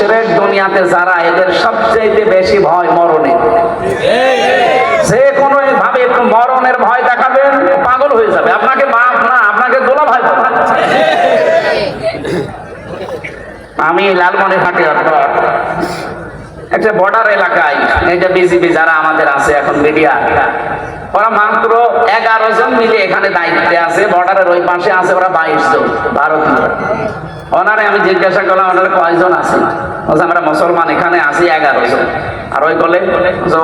মুশরেক দুনিয়াতে যারা এদের সবচেয়ে বেশি ভয় মরণে যে কোনো ভাবে একটু মরণের ভয় দেখাবেন পাগল হয়ে যাবে আপনাকে বাপ না, আপনাকে দোলা ভাই। আমি লালমনিরহাটে একটা বর্ডার এলাকায়, এই যে বিজিবি যারা আমাদের আছে এখন মিডিয়া ওরা মাত্র এগারো জন মিলে এখানে দায়িত্বে আছে, বর্ডারের ওই পাশে আছে ওরা বাইশ জন ভারতীয় ওনারে আমি জিজ্ঞাসা করলাম, ওনারা কয়জন আছে? আমরা মুসলমান, এখানে আছি এগারো জন। আর ওই বলে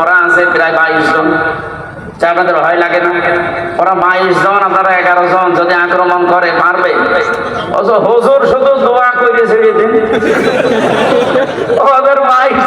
ওরা আছে প্রায় বাইশ জন। আপনাদের ভয় লাগে না। ওরা বাইশ জন, আপনারা এগারো জন, যদি আক্রমণ করে পারবে হুজুর, শুধু দোয়া করে ছেড়ে দিন ওদের বাইশ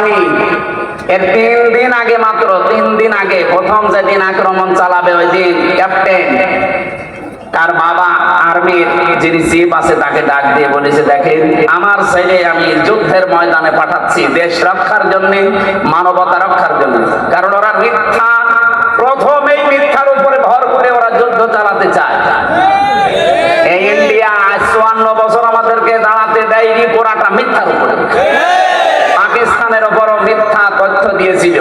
পায়নি এর তিন দিন আগে মাত্র, তিন দিন আগে প্রথম যেদিন আক্রমণ চালাবে ওই দিন ক্যাপ্টেন তার বাবা আর্মির যিনি চিফ আছে তাকে ডাক দিয়ে বলেছে, দেখেন, আমার ছেলে আমি যুদ্ধের ময়দানে পাঠাচ্ছি দেশ রক্ষার জন্য, মানবতা রক্ষার জন্য। কারণ ওরা মিথ্যা, প্রথমেই মিথ্যার উপরে ভর করে ওরা যুদ্ধ চালাতে চায়। এই ইন্ডিয়া চুয়ান্ন বছর আমাদেরকে দাঁড়াতে দেয়নি পোড়াটা মিথ্যার উপরে। পাকিস্তানের উপরও মিথ্যা তথ্য দিয়েছিল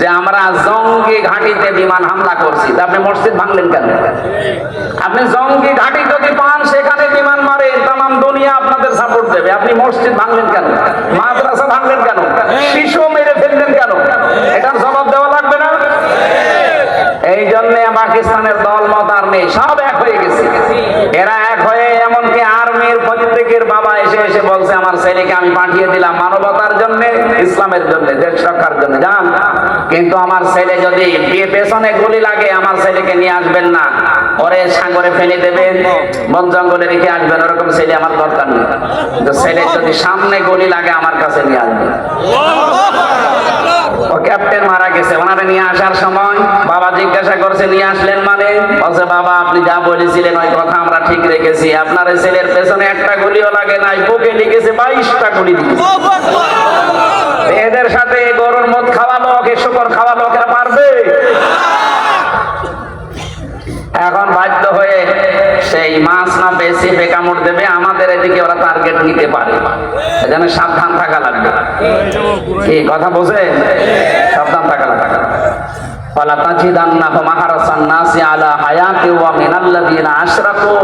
যে আমরা জঙ্গি ঘাঁটিতে বিমান হামলা করছি। আপনি মসজিদ ভাঙলেন কেন? আপনি জঙ্গি ঘাঁটি যদি পান, সেখানে বিমান মারে তাম দুনিয়া আপনাদের সাপোর্ট দেবে। আপনি মসজিদ ভাঙলেন কেন? মাদ্রাসা ভাঙলেন কেন? শিশু মেরে ফেললেন কেন? এটার জবাব দেওয়া লাগবে না? এই জন্য পাকিস্তানের দল, মত আর নেই, সব এক হয়ে গেছে। এরা এক হয়ে এমনকি আর্মির প্রত্যেকের বাবা এসে এসে বলছে, আমার ছেলেকে আমি পাঠিয়ে দিলাম জন্য, ইসলামের জন্য, দেশ রক্ষার জন্য যান কিন্তু আমার ছেলে যদি বিয়ে পেছনে গুলি লাগে, আমার ছেলেকে নিয়ে আসবেন না। ওরে সাগরে ফেলে দেবেন, বন জঙ্গলে রেখে আসবেন, ওরকম ছেলে আমার দরকার নেই। ছেলে যদি সামনে গুলি লাগে, আমার কাছে নিয়ে আসবেন ও ক্যাপ্টেন মারা গেছে, ওনারে নিয়ে আসার সময় বাবা জিজ্ঞাসা করছে, নিয়ে আসলেন মানে? বলছে, বাবা, আপনি যা বলেছিলেন ওই কথা আমরা ঠিক রেখেছি। আপনার ছেলের পেছনে একটা গুলিও লাগে নাই, বুকে লিখেছে বাইশটা গুলি এদের সাথে গরুর মদ খাওয়া লোক এ শুকর খাওয়া লোকেরা পারবে? এখন বাধ্য হয়ে সেই মাছ না বেশি বেকামড় দেবে আমাদের এদিকে ওরা টার্গেট নিতে পারে। এজন্য সাবধান থাকা লাগবে। কি কথা বোঝে সাবধান থাকা লাগবে। ওয়ালা তাজিদান্নাহুম আহরাসান নাসি আলা হায়াতি ওয়া মিনাল্লাযিনা আশরাকু।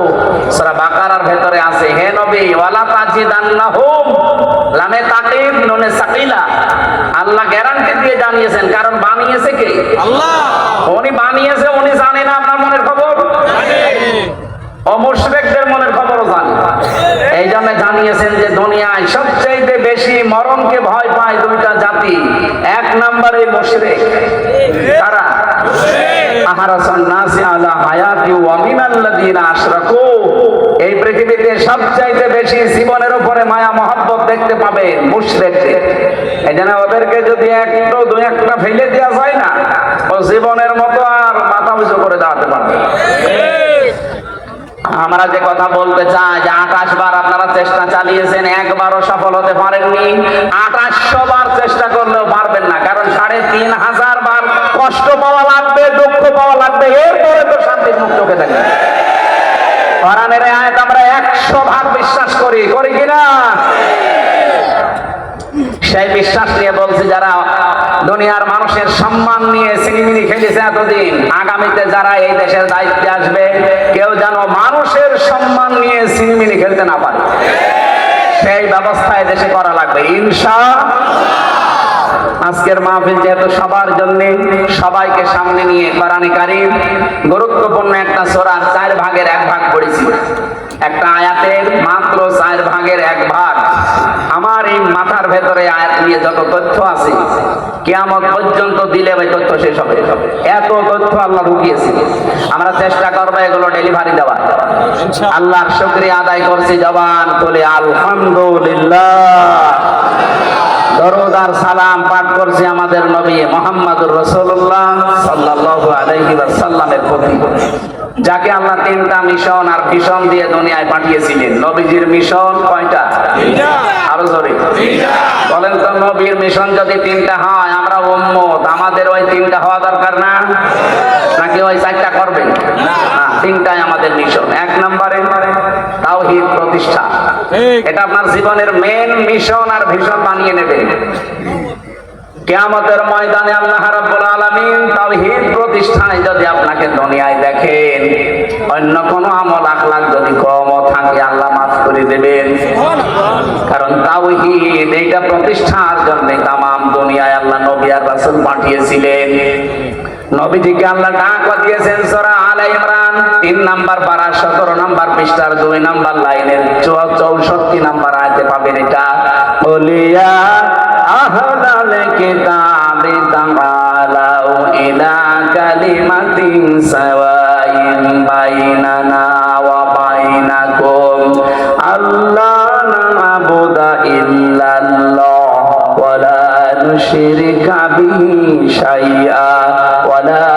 সূরা বাকারার ভেতরে আছে হে নবী ওয়ালা তাজিদান্নাহুম লামে তাকিব নুনে সাকিলা। আল্লাহ গ্যারান্টি দিয়ে জানিয়েছেন কারণ বানিয়েছে কে? আল্লাহ! উনি বানিয়েছে উনি জানে না আপনার মনের খবর? অমুশরেকদের মনের খবরও জানে। এই জন্য জানিয়েছেন যে দুনিয়ায় সবচেয়ে বেশি মরণকে ভয় পায় দুইটা জাতি। এক নম্বরে তারা এই পৃথিবীতে সবচাইতে বেশি জীবনের উপরে মায়া, মহব্বত দেখতে পাবে মুশরিকদের। এই জন্য ওদেরকে যদি একটু দু একটা ফেলে দেওয়া যায় না, ও জীবনের মতো আর মাথা উঁচু করে দাঁড়াতে পারবে না। আমরা যে কথা বলতে চাই, যে আঠাশ বার আপনারা চেষ্টা চালিয়েছেন, একবারও সফল হতে পারেননি। আঠাশশো বার চেষ্টা করলেও পারবেন না, কারণ সাড়ে তিন হাজার বার কষ্ট পাওয়া লাগবে, দুঃখ পাওয়া লাগবে, এরপরে তো শান্তির মুখ চোখে থাকবে কোরআনের আয়াত আমরা একশো ভাগ বিশ্বাস করি করি কিনা? সেই বিশ্বাস নিয়ে বলছি, যারা দুনিয়ার মানুষের সম্মান নিয়ে সিনিমিনি খেলেছে এতদিন, আগামীতে যারা এই দেশের দায়িত্বে আসবে, কেউ যেন মানুষের সম্মান নিয়ে সিনিমিনি খেলতে না পারে। সেই ব্যবস্থা দেশে করা লাগবে। ইনশা মাহফিল যেহেতু সবার জন্য সবাইকে সামনে নিয়ে কোরআনে কারিম গুরুত্বপূর্ণ একটা সোরার চার ভাগের এক ভাগ পড়েছি। একটা আয়াতের মাত্র চার ভাগের এক ভাগ। আমার এই মাথার ভেতরে আয়াত নিয়ে যত তথ্য আছে কিয়ামত পর্যন্ত দিলে ওই তথ্য শেষ হবে। এত তথ্য আল্লাহ ঢুকিয়েছে। আমরা চেষ্টা করব এগুলো ডেলিভারি দেওয়ার। আল্লাহর শুক্রিয়া আদায় করছি জবান বলে আলহামদুলিল্লাহ। সালাম পাঠ করছি আমাদের নবী মোহাম্মদুর রসুল্লাহ সাল্লাল্লাহু আলাইহি ওয়াসাল্লামের প্রতি। যাকে আল্লাহ তিনটা মিশন আর ভিশন দিয়ে দুনিয়ায় পাঠিয়েছিলেন। নবীজির মিশন কয়টা? আরও জোরে। বলেন তো নবীর মিশন যদি তিনটা হয় আমরা উম্মত। আমাদের ওই তিনটা হওয়া দরকার না? নাকি ওই চারটা করবেন? না তিনটাই আমাদের মিশন। এক নম্বরে তাওহীদ প্রতিষ্ঠা। এটা আপনার জীবনের মেন মিশন আর ভিশন বানিয়ে নেবেন কিয়ামতের ময়দানে আল্লাহ রাব্বুল আলামিন তাওহীদ প্রতিষ্ঠায় যদি আপনাকে দুনিয়ায় দেখেন অন্য কোন আমল আখলাক যদি কমও থাকে আল্লাহ মাফ করে দেবেন। কারণ তাওহীদ এইটা প্রতিষ্ঠার জন্য তামাম দুনিয়ায় আল্লাহ নবী আর রাসূল পাঠিয়েছিলেন। নবীজিকে আল্লাহ ডাক দিয়েছেন সূরা আলে ইমরান। 3 নাম্বার পারা 17 নাম্বার পৃষ্ঠার 2 নাম্বার লাইনের 64 নাম্বার আয়াতে পাবেন এটা। বলিয়া ইলা আল্লাহ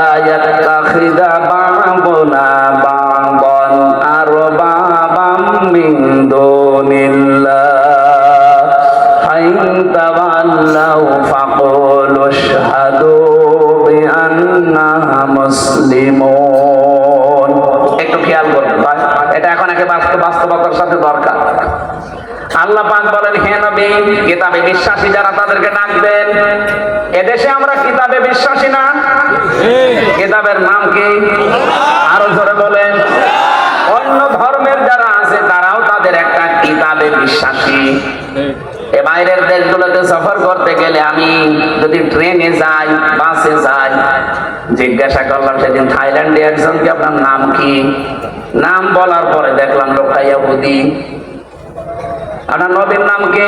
আরবাবাম মিন দুনিল্লাহ ফাইন তাওয়াল্লাউ ফাকুলু আশহাদু বিআন্না মুসলিমুন একটু খেয়াল করুন এটা এখন একে বাস্তবতার সাথে দরকার। আল্লাহ পাক বলেন হে নবী কিতাবে বিশ্বাসী যারা তাদেরকে ডাকবেন এদেশে আমরা কিতাবে বিশ্বাসী না? কিতাবের নাম কি? আরও জোরে বলেন। অন্য ধর্মের যারা একটা বিশ্বাসী। এ বাইরের দেশগুলোতে সফর করতে গেলে আমি যদি ট্রেনে যাই, বাসে যাই, জিজ্ঞাসা করলাম, সেদিন থাইল্যান্ডে একজনকে আপনার নাম কি? নাম বলার পরে দেখলাম লোকটা ইহুদি আপনার নবীর নাম কি?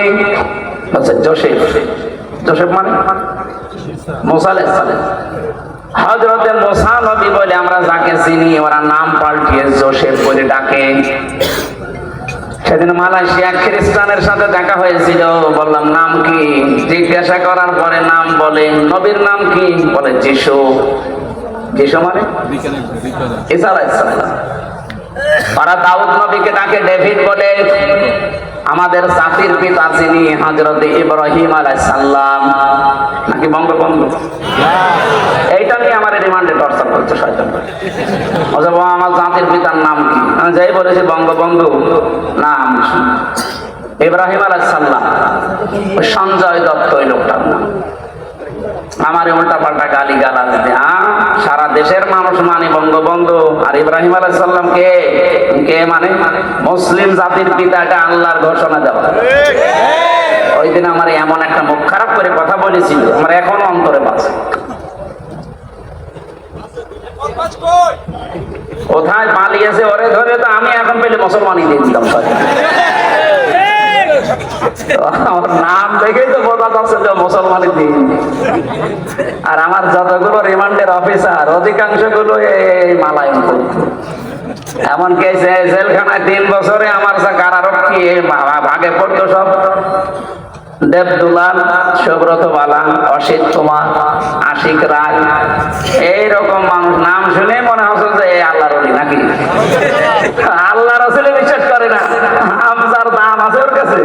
আচ্ছা জোসেফ। জোসেফ মানে? মোসালে হজরতে মোসা নবী বলে আমরা যাকে চিনি, ওরা নাম পাল্টিয়ে জোসেফ বলে ডাকে। সেদিন মালয়েশিয়া খ্রিস্টানের সাথে দেখা হয়েছিল। বললাম নাম কি? জিজ্ঞাসা করার পরে নাম বলে নবীর নাম কি? বলে যিশু। যিশু মানে? তারা দাউদ নবীকে ডাকে ডেভিড বলে আমাদের জাতির পিতা যিনি হযরত ইব্রাহিম আলাইহিস সালাম নাকি বঙ্গবন্ধু? এইটা নিয়ে আমার রিমান্ডে টর্চার করছে শয়তান। বলছে, আমার জাতির পিতার নাম কি? আমি যাই বলেছি বঙ্গবন্ধু নাম ইব্রাহিম আলাইহিস সাল্লাম সঞ্জয় দত্ত ওই লোকটার নাম। আমার উল্টা পাল্টা গালি গালাজ দেয়া। সারা দেশের মানুষ মানে বঙ্গবন্ধু। আর ইব্রাহিম আলাইসাল্লাম কে? কে মানে? মুসলিম জাতির পিতা, এটা আল্লাহর ঘোষণা দেওয়া। ওই দিন আমার এমন একটা মুখ খারাপ করে কথা বলেছিল, আমার এখনও অন্তরে বাঁচে। কোথায় পালিয়েছে ওরে ধরে তো আমি এখন পেলে মুসলমানই দিয়ে দিতাম। আমার নাম দেখেই তো বোঝা যাচ্ছে যে মুসলমানের দিন। আর আমার যতগুলো রিমান্ডের অফিসার অধিকাংশগুলো এই জেলখানায় তিন বছরে আমার কারারক্ষী ভাগে পড়তো সব। সুব্রত বালা, অসিত কুমার, আশিক রায়, এইরকম মানুষ। নাম শুনে মনে হচ্ছে যে আল্লাহর অলি নাকি? আল্লাহ রসুলে বিশ্বাস করে না। আমজার দাম আছে ওর কাছে।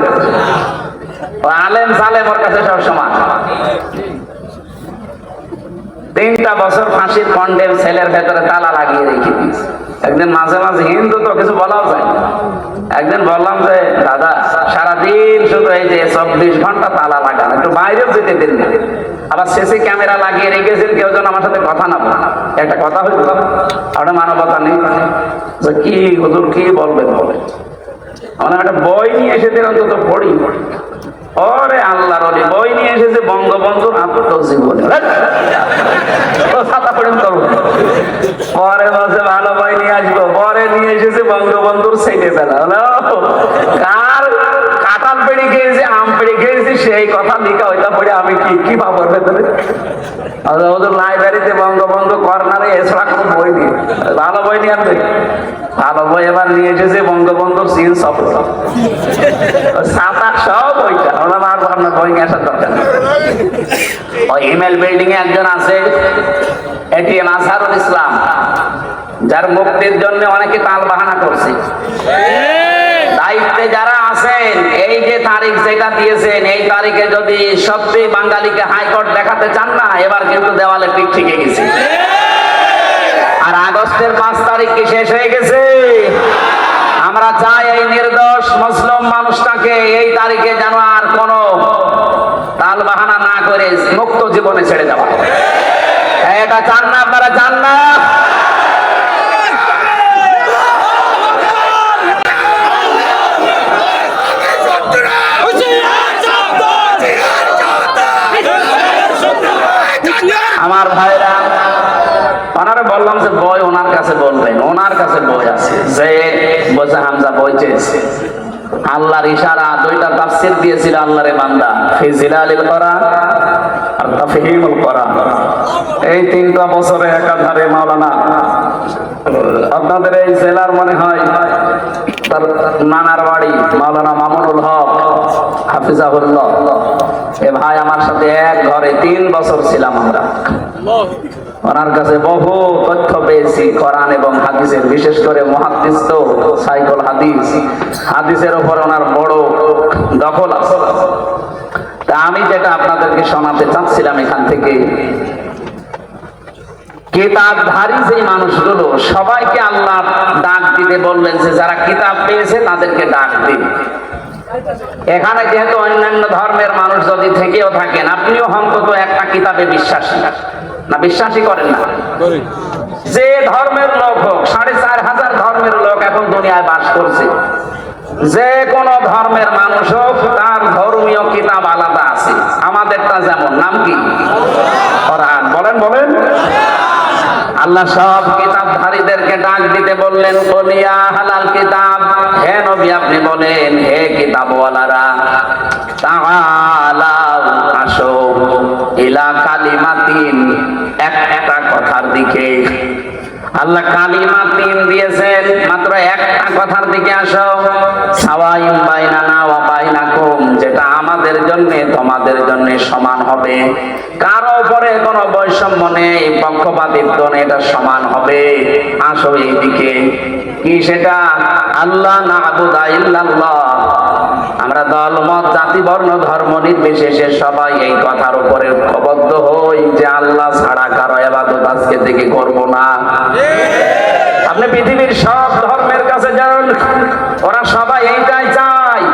ও আলেম সালেম ওর কাছে সব সমান। তিনটা বছর ফাঁসির কন্ডেম ছেলের ভেতরে তালা লাগিয়ে রেখে দিয়েছে। একদিন মাঝে মাঝে হিন্দু তো কিছু বলাও যায় একদিন বললাম যে, দাদা, সারাদিন শুধু এই যে চব্বিশ ঘণ্টা তালা লাগানো, একটু বাইরেও যেতে দিন আবার শেষে ক্যামেরা লাগিয়ে রেখেছেন, কেউ যেন আমার সাথে কথা না বলে। একটা কথা হইল, আপনার মানবতা নেই। যে, কি হুজুর, কি বলবেন বলে আমরা একটা বই নিয়ে এসেছেন অন্তত পড়ি পড়ি। ওরে আল্লাহর অলি, বই নিয়ে এসেছে বঙ্গবন্ধুর আত্মজীবনী। ছাতা পড়েন করব পরে ভালো বই নিয়ে আসব। পরে নিয়ে এসেছে বঙ্গবন্ধুর সেটে বেলা। কাঁঠাল পেড়ে খেয়েছে, আম পেড়ে খেয়েছে, সেই কথা লিখা ওইটা পড়ে আমি কি কি ভাবার ভেতরে? লাইব্রেরিতে বঙ্গবন্ধু কর্নারে এছাড়া কোনো বই নেই। ভালো বই নিয়ে আনবে? ভালো বই এবার নিয়ে এসেছে বঙ্গবন্ধু সফর। সাত আট সব বইটা। ওরা আর আপনার বই নিয়ে আসার দরকার ওই ইমেল বিল্ডিং এ একজন আছে, এটিএম আজহারুল ইসলাম, যার মুক্তির জন্য অনেকে তাল বাহানা করছে। দায়িত্বে যারা আছেন, এই যে তারিখ যেটা দিয়েছেন, এই তারিখে যদি সত্যি বাঙালিকে হাইকোর্ট দেখাতে চান না, এবার কিন্তু দেওয়ালে পিঠ থেকে গেছে। আর আগস্টের পাঁচ তারিখ কি শেষ হয়ে গেছে? আমরা চাই এই নির্দোষ মুসলিম মানুষটাকে এই তারিখে যেন আর কোনো তাল বাহানা না করে মুক্ত জীবনে ছেড়ে দেওয়া এটা চান না, আপনারা চান না আমার ভাইরা, ওনারে বললাম যে বই ওনার কাছে বলবেন, ওনার কাছে বই আছে। যে বলছে হামজা বই চেয়েছে। আল্লাহর ইশারা, দুইটা তাফসির দিয়েছিল আল্লাহরে বান্দা ফিজিলালিল কোরআন। এই তিনটা বছরে একাধারে মাওলানা, আপনাদের এই জেলার মনে হয় তার নানার বাড়ি মাওলানা মামুনুল হক এ ভাই আমার সাথে এক ঘরে তিন বছর ছিলাম আমরা। ওনার কাছে বহু তথ্য পেয়েছি, কোরআন এবং হাদিসের, বিশেষ করে মহাদিস তো সাইকল হাদিস। হাদিসের ওপর ওনার বড় দখল আছে। তা আমি যেটা আপনাদেরকে শোনাতে চাচ্ছিলাম এখান থেকে কিতাবধারী যে মানুষগুলো সবাইকে আল্লাহ ডাক দিতে বললেন যে যারা কিতাব পেয়েছে তাদেরকে ডাক দিন এখানে যেহেতু অন্যান্য ধর্মের মানুষ যদি থেকেও থাকেন আপনিও অন্তত একটা কিতাবে বিশ্বাসী না বিশ্বাসী করেন না? যে ধর্মের লোক হোক সাড়ে চার হাজার ধর্মের লোক এখন দুনিয়ায় বাস করছে। যে কোন ধর্মের মানুষ হোক, তার ধর্মীয় কিতাব আলাদা আছে। আমাদেরটা যেমন, নাম কি? বলেন বলেন। আল্লাহ সব কিতাবধারীদেরকে ডাক দিতে বললেন বলিয়া হালাল কিতাব, হে নবী, আপনি বলেন, হে কিতাবওয়ালারা তাআলাও আসো ইলা কালিমাতিন এক একটা কথার দিকে। আল্লাহ কালিমা তিন দিয়েছেন। মাত্র একটা কথার দিকে আসো। সাওয়াইম বাইনানা ওয়া বাইনাকুম, যেটা আমাদের জন্য, তোমাদের জন্য সমান হবে। কারও উপরে কোনো বৈষম্য নেই, পক্ষপাতিত্ব নেই, এটা সমান হবে। আসো এইদিকে। কি সেটা? আল্লাহ না আবুদা ইল্লাল্লাহ। আমরা দল, মত, জাতি, বর্ণ, ধর্ম, নির্বিশেষে সবাই এই কথার উপরে ঐক্যবদ্ধ হই যে আল্লাহ ছাড়া কারও এবাদত আজকে থেকে করব না। আপনি পৃথিবীর সব ধর্মের কাছে যান, ওরা সবাই এইটাই চায়।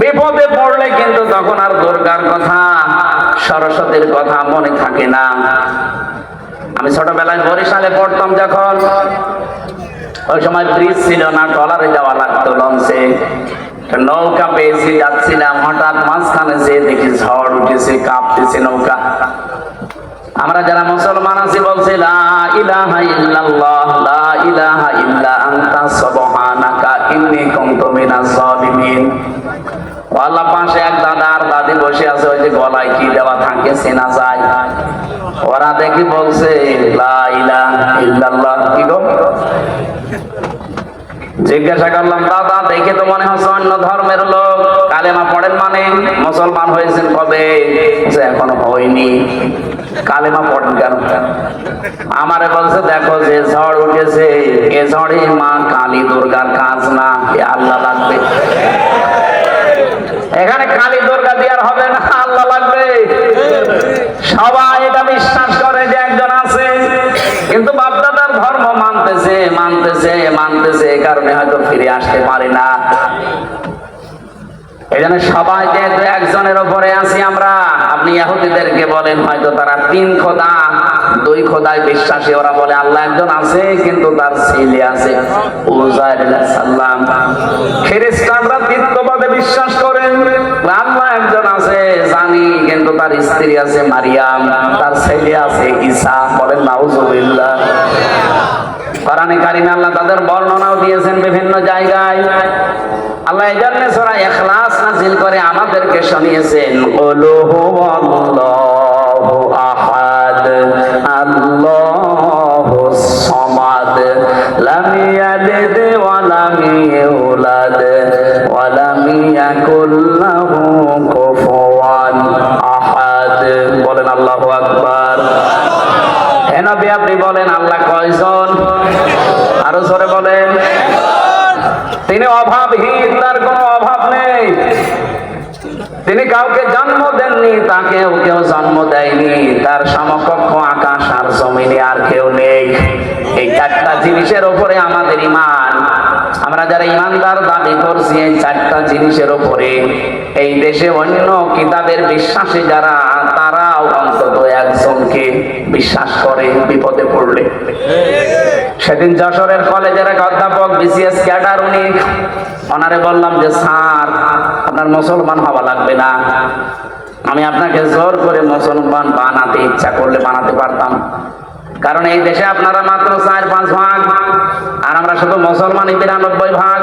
বিপদে পড়লে কিন্তু তখন আর দুর্গার কথা, সরস্বতীর কথা মনে থাকে না। আমি ছোটবেলায় বরিশালে পড়তাম যখন, ওই সময় ব্রিজ ছিল না, ট্রলারে যাওয়া লাগতো লঞ্চে। নৌকা পেয়েছি, যাচ্ছিলাম, হঠাৎ মাঝখানে যে দেখি ঝড় উঠেছে, কাঁপতেছে নৌকা। আমরা যারা মুসলমান আছি বলছি ইলাহা ইল্লাল্লাহ, লা ইলাহা ইল্লা আনতা, সুবহানাকা, ইন্নী কুনতু মিনাজ জালিমিন পাশে এক দাদা আর দাদি বসে আছে, ওই যে গলায় কি দেওয়া থাকে যায়। ওরা দেখি বলছে, লা ইলাহা ইল্লাল্লাহ। কি গো? জিজ্ঞাসা করলাম, দাদা, দেখে তো মনে হচ্ছে অন্য ধর্মের লোক। কালেমা পড়েন মানে মুসলমান হয়েছেন কবে? এখনও হয়নি। কালেমা পড়েন কেন? আমারে বলছে, দেখো যে ঝড় উঠেছে, এ ঝড়ে মা কালী দুর্গার কাজ না আল্লাহ লাগবে। এখানে কালী দুর্গা দেওয়ার হবে না, আল্লাহ লাগবে। সবাই এটা বিশ্বাস করে যে একজন আছে, কিন্তু বাপদাদার ধর্ম মানতেছে মানতেছে মানতেছে এই কারণে হয়তো ফিরে আসতে পারে না। এই জন্য সবাই যেহেতু একজনের উপরে আছি আমরা, আপনি ইহুদিদেরকে বলেন, হয়তো তারা তিন খোদা, দুই খোদায় বিশ্বাসী। ওরা বলে, আল্লাহ একজন আছে, কিন্তু তার ছেলে আছে। সালাম খ্রিস্টানরা তৃতীয়বাদে বিশ্বাস করেন আল্লাহ একজন আছে, জানি, কিন্তু তার স্ত্রী আছে মারিয়াম, তার ছেলে আছে ঈসা, বলেন, নাউজুবিল্লাহ। কারিমে আল্লাহ তাদের বর্ণনাও দিয়েছেন বিভিন্ন জায়গায়। আল্লাহ এই জন্য সূরা ইখলাস নাযিল করে আমাদেরকে শুনিয়েছেন আল্লাহু আহাদ আল্লাহুস সামাদ আহাদ। বলেন আল্লাহু আকবার। হে নবী, আপনি বলেন, আল্লাহ কয়জন? আরও জোরে বলেন। তিনি অভাবহীন, তার তিনি কাউকে জন্ম দেননি, তাকেও কেউ জন্ম দেয়নি। তার সমকক্ষ আকাশ আর জমিনে আর কেউ নেই। এই চারটা জিনিসের উপরে আমাদের ইমান আমরা যারা ইমানদার দাবি করছি এই চারটা জিনিসের উপরে এই দেশে অন্য কিতাবের বিশ্বাসী যারা, তারাও অন্তত একজনকে বিশ্বাস করে বিপদে পড়লে। সেদিন যশোরের কলেজের এক অধ্যাপক, বিসিএস ক্যাডার, উনি ওনারে বললাম যে, স্যার আপনার মুসলমান হওয়া লাগবে না। আমি আপনাকে জোর করে মুসলমান বানাতে ইচ্ছা করলে বানাতে পারতাম। কারণ এই দেশে আপনারা মাত্র চার, পাঁচ ভাগ, আর আমরা শুধু মুসলমানই বিরানব্বই ভাগ।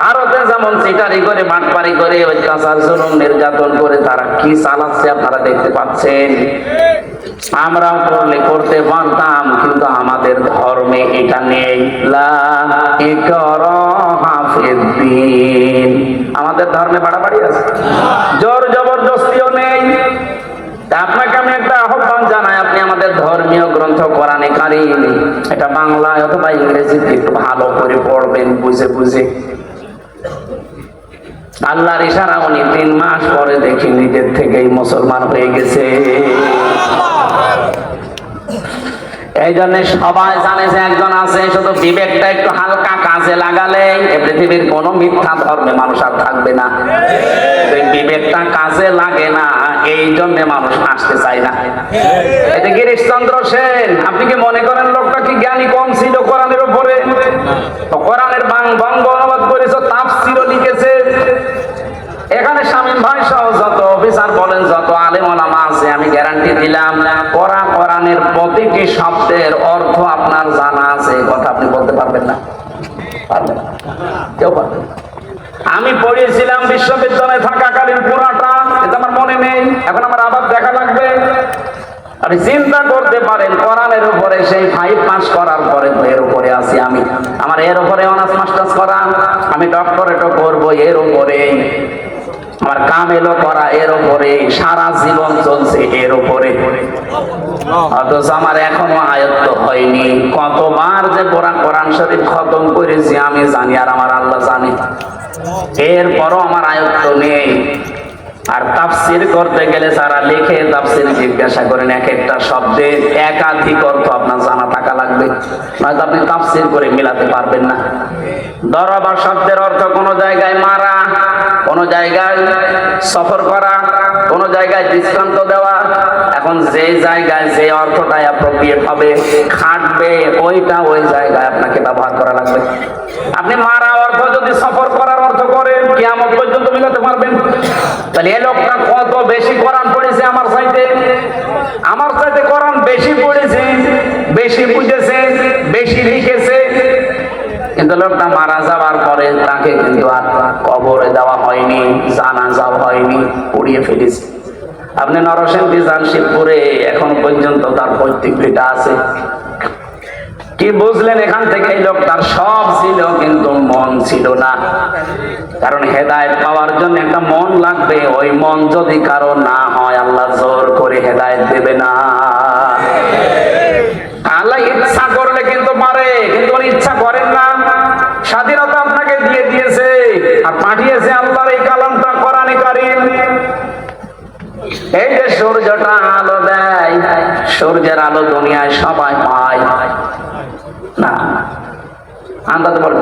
ভারতে যেমন চিটারি করে, বাটপারি করে, অত্যাচার, জুলুম, নির্যাতন করে, তারা কি চালাচ্ছে আপনারা দেখতে পাচ্ছেন? আমরাও করলে করতে পারতাম, কিন্তু আমাদের ধর্মে এটা নেই। আমাদের ধর্মে বাড়াবাড়ি আছে। জোর জবরদস্তিও নেই। আপনাকে আমি একটা আহ্বান জানাই, আপনি আমাদের ধর্মীয় গ্রন্থ কোরআনে কারিম, এটা বাংলায় অথবা ইংরেজিতে একটু ভালো করে পড়বেন, বুঝে বুঝে। আল্লাহর ইশারা উনি তিন মাস পরে দেখি নিজের থেকেই মুসলমান হয়ে গেছে। এই জন্য সবাই জানে যে একজন আছে, শুধু বিবেকটা একটু হালকা কাজে লাগালে পৃথিবীর মিথ্যা ধর্মে মানুষ আর থাকবে না। বিবেকটা কাজে লাগে না এই জন্য মানুষ আসতে চায় না। এতে গিরিশচন্দ্র সেন, আপনি কি মনে করেন লোকটা কি জ্ঞানী কম ছিল কোরআনের উপরে? কোরআনের বঙ্গ অনুবাদ করেছে তাফসিরও লিখেছে। এখানে শামীম ভাই সহ যত অফিসার বলেন, যত আলেম আছে, আমি গ্যারান্টি দিলাম। প্রতিটি শব্দের অর্থ আপনার জানা আছে কথা আপনি বলতে পারবেন না। পারবেন কেউ পারবেন আমি পড়িয়েছিলাম বিশ্ববিদ্যালয়ে থাকাকালীন পুরাটা, এটা আমার মনে নেই। এখন আমার আবার দেখা লাগবে। আপনি চিন্তা করতে পারেন, কোরআনের উপরে সেই ফাইভ পাস করার পরে এর উপরে আছি আমি। আমার এর উপরে অনার্স মাস্টার্স করা, আমি ডক্টরেটও করব এর উপরে আমার কাম এলো করা এর উপরে, সারা জীবন চলছে এর উপরে। অথচ আমার এখনও আয়ত্ত হয়নি। কতবার যে কোরআন কোরআন শরীফ খতম করেছি, আমি জানি আর আমার আল্লাহ জানি। এরপরও আমার আয়ত্ত নেই। আর তাফসির করতে গেলে যারা লিখে, তাফসির জিজ্ঞাসা করেন এক একটা শব্দের একাধিক অর্থ আপনার জানা থাকা লাগবে। নয়তো আপনি তাফসির করে মিলাতে পারবেন না। দরবা শব্দের অর্থ কোনো জায়গায় মারা কোন জায়গায় সফর করা, কোন জায়গায় দৃষ্টান্ত দেওয়া, এখন যে জায়গায় যে অর্থটা অ্যাপ্রোপ্রিয়েট হবে, খাটবে, ওইটা ওই জায়গায় আপনাকে ব্যবহার করা লাগবে। আপনি মারা অর্থ যদি সফর করার অর্থ করেন, কিয়ামত পর্যন্ত মিলাতে পারবেন। তাহলে এ লোকটা কত বেশি কোরআন পড়েছে আমার চাইতে? আমার চাইতে কোরআন বেশি পড়েছে, বেশি বুঝেছে, বেশি লিখেছে কিন্তু লোকটা মারা যাওয়ার পরে তাকে কিন্তু আর কবরে দেওয়া হয়নি জানা যাওয়া হয়নি, পুড়িয়ে ফেলেছে। আপনি নরসেন্দি যান শিবপুরে এখন পর্যন্ত তার পৈতৃকটা আছে। কি বুঝলেন এখান থেকে এই লোকটার? সব ছিল কিন্তু মন ছিল না। কারণ হেদায়েত পাওয়ার জন্য একটা মন লাগবে। ওই মন যদি কারও না হয়, আল্লাহ জোর করে হেদায়েত দেবে না। আল্লাহ ইচ্ছা করলে কিন্তু পারে কিন্তু উনি ইচ্ছা করেন না। স্বাধীনতা আপনাকে দিয়ে দিয়েছে আর পাঠিয়েছে আল্লাহর এই কালামটা কোরআনে কারিম। এই যে সূর্যটা আলো দেয়, সূর্যের আলো দুনিয়ায় সবাই পায়। না, আন্দাজ পারে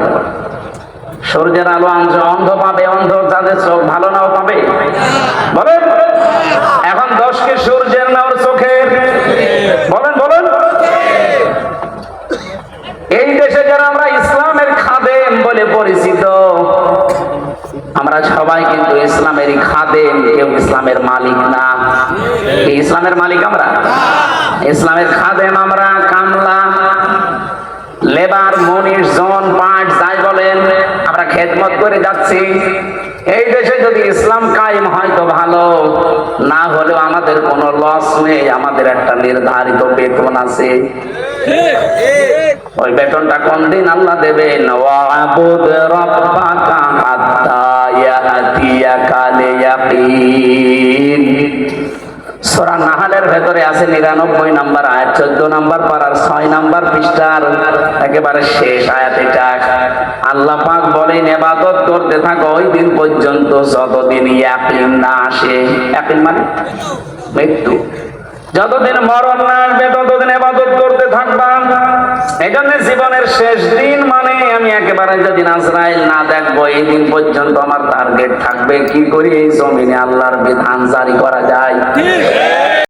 সূর্যের আলো অন্ধ পাবে, অন্ধ যাদের চোখ ভালো নাও পাবে। বলেন এখন দশকে সূর্যের না ওর চোখের বলেন বলেন এই দেশে যারা আমরা ইসলামের খাদেম বলে পরিচিত আমরা সবাই কিন্তু ইসলামেরই খাদেম কেউ ইসলামের মালিক না। ইসলামের মালিক আমরা? ইসলামের খাদেম আমরা, কামলা, লেবার মনির জন, পাট, যাই বলেন, আমরা খেদমত করে যাচ্ছি। এই দেশে যদি ইসলাম কায়েম হয় তো ভালো, না হলেও আমাদের কোনো লস নেই, আমাদের একটা নির্ধারিত বেতন আছে। ওই বেতনটা কোন দিন আল্লাহ দেবেন? ওয়াবুদ রাব্বাকা হাত্তা। নাহালের ভেতরে আছে নিরানব্বই নাম্বার আয়াত, চোদ্দ নাম্বার পাড়ার ছয় নাম্বার পৃষ্ঠার একেবারে শেষ আয়াত এটা। আল্লাহ পাক বলেন, এবাদত করতে থাকো ওই দিন পর্যন্ত যতদিন ইয়াকিন না আসে। ইয়াকিন মানে মৃত্যু। যতদিন মরণ না আসবে, ততদিন এবাদত করতে থাকবা এই জন্য জীবনের শেষ দিন মানে আমি একেবারে যদি আজরাইল না দেখব, এই দিন পর্যন্ত আমার টার্গেট থাকবে, কি করি এই জমিনে আল্লাহর বিধান জারি করা যায়?